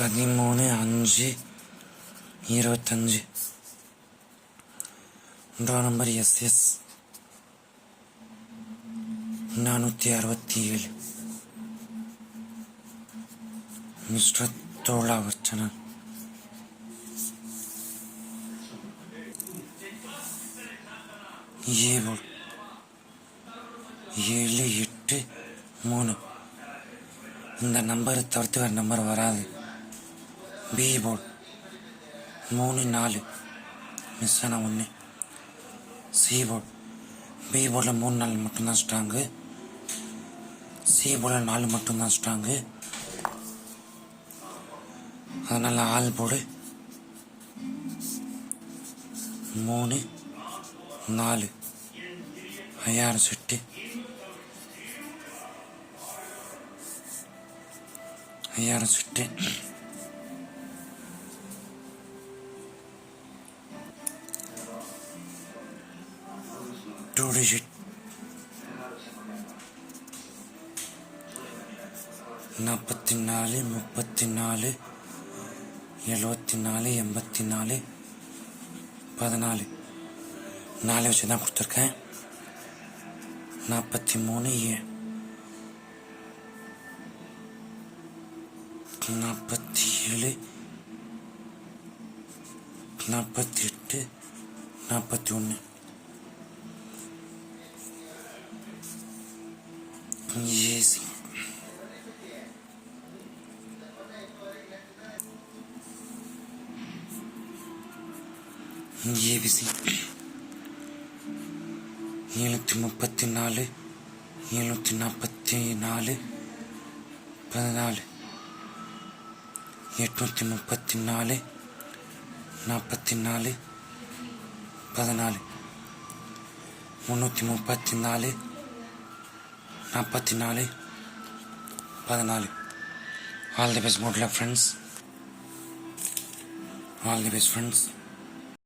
பதிமூணு அஞ்சு இருபத்தஞ்சு. ஒன்றாம் நம்பர் எஸ் எஸ் நானூற்றி அறுபத்தி ஏழு மிஸ்டர் தோளாவர்ச்சனர் ஏழு ஏழு எட்டு மூணு. இந்த நம்பரை தவிர்த்து வேறு நம்பர் வராது. பி போர்ட் மூணு நாலு. மிஸ் ஆன ஒன்று சி போர்ட் பி போர்டில் மூணு நாள் மட்டும்தான் ஸ்ட்ராங்கு சி போர்டில் நாலு மட்டும்தான் ஸ்ட்ராங்கு அதனால் ஆள் போடு. மூணு நாலு. ஐயாறு செட்டு. ஐயாறு செட்டு. டூ டிஜிட் நாற்பத்தி நாலு முப்பத்தி நாலு எழுபத்தி நாலு எண்பத்தி நாலு பதினாலு. நாலு வச்சு தான் கொடுத்துருக்கேன். நாற்பத்தி மூணு ஏ. நாற்பத்தி ஏழு நாற்பத்தி எட்டு நாற்பத்தி ஒன்று ஏசி ஏபிசி எழுநூற்றி முப்பத்தி நாலு எழுநூற்றி நாற்பத்தி நாலு பதினாலு. எட்நூற்றி முப்பத்தி நாலு நாற்பத்தி நாலு பதினாலு. முந்நூற்றி முப்பத்தி நாலு நாற்பத்தி நாலு பதினாலு all the best good friends all the best friends